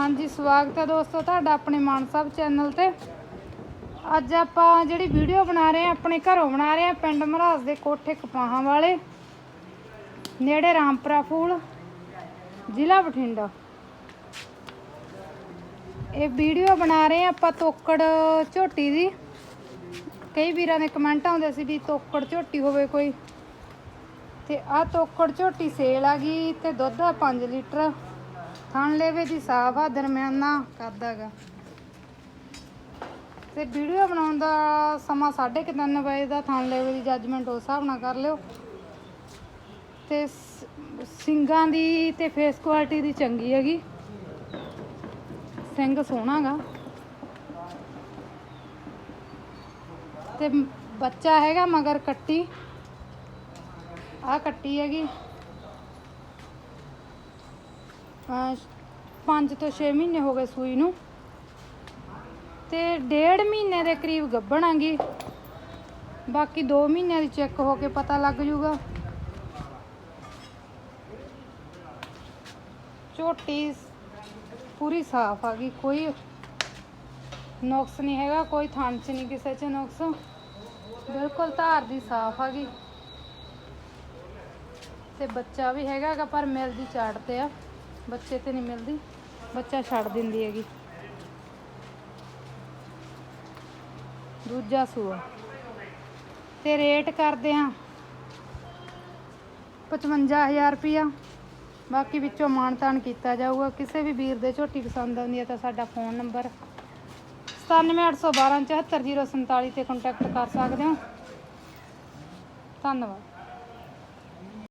ਹਾਂਜੀ, ਸਵਾਗਤ ਹੈ ਦੋਸਤੋ ਤੁਹਾਡਾ ਆਪਣੇ ਮਾਨ ਸਾਹਿਬ ਚੈਨਲ ਤੇ। ਅੱਜ ਆਪਾਂ ਜਿਹੜੀ ਵੀਡੀਓ ਬਣਾ ਰਹੇ ਆ ਆਪਣੇ ਘਰੋਂ ਬਣਾ ਰਹੇ ਆ ਪਿੰਡ ਮਹਾਰਾਜ ਦੇ ਕੋਠੇ ਕਪਾਹਾਂ ਵਾਲੇ, ਨੇੜੇ ਰਾਮਪੁਰਾ ਫੂਲ, ਜ਼ਿਲ੍ਹਾ ਬਠਿੰਡਾ। ਇਹ ਵੀਡੀਓ ਬਣਾ ਰਹੇ ਆ ਆਪਾਂ ਤੋਕੜ ਝੋਟੀ ਦੀ। ਕਈ ਵੀਰਾਂ ਦੇ ਕਮੈਂਟ ਆਉਂਦੇ ਸੀ ਵੀ ਤੋਕੜ ਝੋਟੀ ਹੋਵੇ ਕੋਈ। ਤੇ ਆ ਤੋਕੜ ਝੋਟੀ ਸੇਲ ਆ ਗਈ ਤੇ ਦੁੱਧ ਆ 5 ਲੀਟਰ। ਥਣ ਲੇਵੇ ਦੀ ਸਾਫ਼ ਆ, ਦਰਮਿਆਨਾ ਕੱਦ ਤੇ ਵੀਡੀਓ ਬਣਾਉਣ ਦਾ ਸਮਾਂ 3:30 ਵਜੇ ਦਾ, ਥਣ ਲੇਵੇ ਦੀ ਜੱਜਮੈਂਟ ਉਸ ਹਿਸਾਬ ਨਾਲ ਕਰ ਲਿਓ। ਤੇ ਸਿੰਗਾਂ ਦੀ ਤੇ ਫੇਸ ਕੁਆਲਿਟੀ ਦੀ ਚੰਗੀ ਹੈਗੀ। ਸਿੰਘ ਸੋਹਣਾਗਾ। ਤੇ ਬੱਚਾ ਹੈਗਾ ਮਗਰ ਕੱਟੀ। ਆ ਕੱਟੀ ਹੈਗੀ। ਅਹ ਪੰਜ ਤੋਂ 6 ਮਹੀਨੇ ਹੋ ਗਏ ਸੂਈ ਨੂੰ। ਤੇ ਡੇਢ ਮਹੀਨੇ ਦੇ ਕਰੀਬ ਗੱਭਣਾਂਗੀ। ਬਾਕੀ 2 ਮਹੀਨਿਆਂ ਦੀ ਚੈੱਕ ਹੋ ਕੇ ਪਤਾ ਲੱਗ ਜੂਗਾ। ਝੋਟੀ ਪੂਰੀ ਸਾਫ਼ ਆ ਗਈ, ਕੋਈ ਨੁਕਸ ਨਹੀਂ ਹੈਗਾ, ਕੋਈ ਥਣ ਚ ਨਹੀਂ ਕਿਸੇ ਚ ਨੁਕਸ। ਬਿਲਕੁਲ ਧਾਰ ਦੀ ਸਾਫ਼ ਆ ਗਈ। ਤੇ ਬੱਚਾ ਵੀ ਹੈਗਾ ਗਾ, ਪਰ ਮਿਲਦੀ ਚਾਟ ਤੇ ਆ। ਬੱਚੇ ਤੇ ਨਹੀਂ ਮਿਲਦੀ, ਬੱਚਾ ਛੱਡ ਦਿੰਦੀ ਹੈਗੀ। ਦੂਜਾ ਸੂਆ। ਤੇ ਰੇਟ ਕਰਦੇ ਆ 55000 ਰੁਪਿਆ ਬਾਕੀ ਵਿੱਚੋਂ ਮਾਨਤਾਨ ਕੀਤਾ ਜਾਊਗਾ। ਕਿਸੇ ਵੀ ਵੀਰ ਦੇ ਝੋਟੀ ਪਸੰਦ ਆਉਂਦੀ ਹੈ ਤਾਂ ਸਾਡਾ ਫੋਨ ਨੰਬਰ 9781274047 ਤੇ ਕੰਟੈਕਟ ਕਰ ਸਕਦੇ ਹੋ। ਧੰਨਵਾਦ।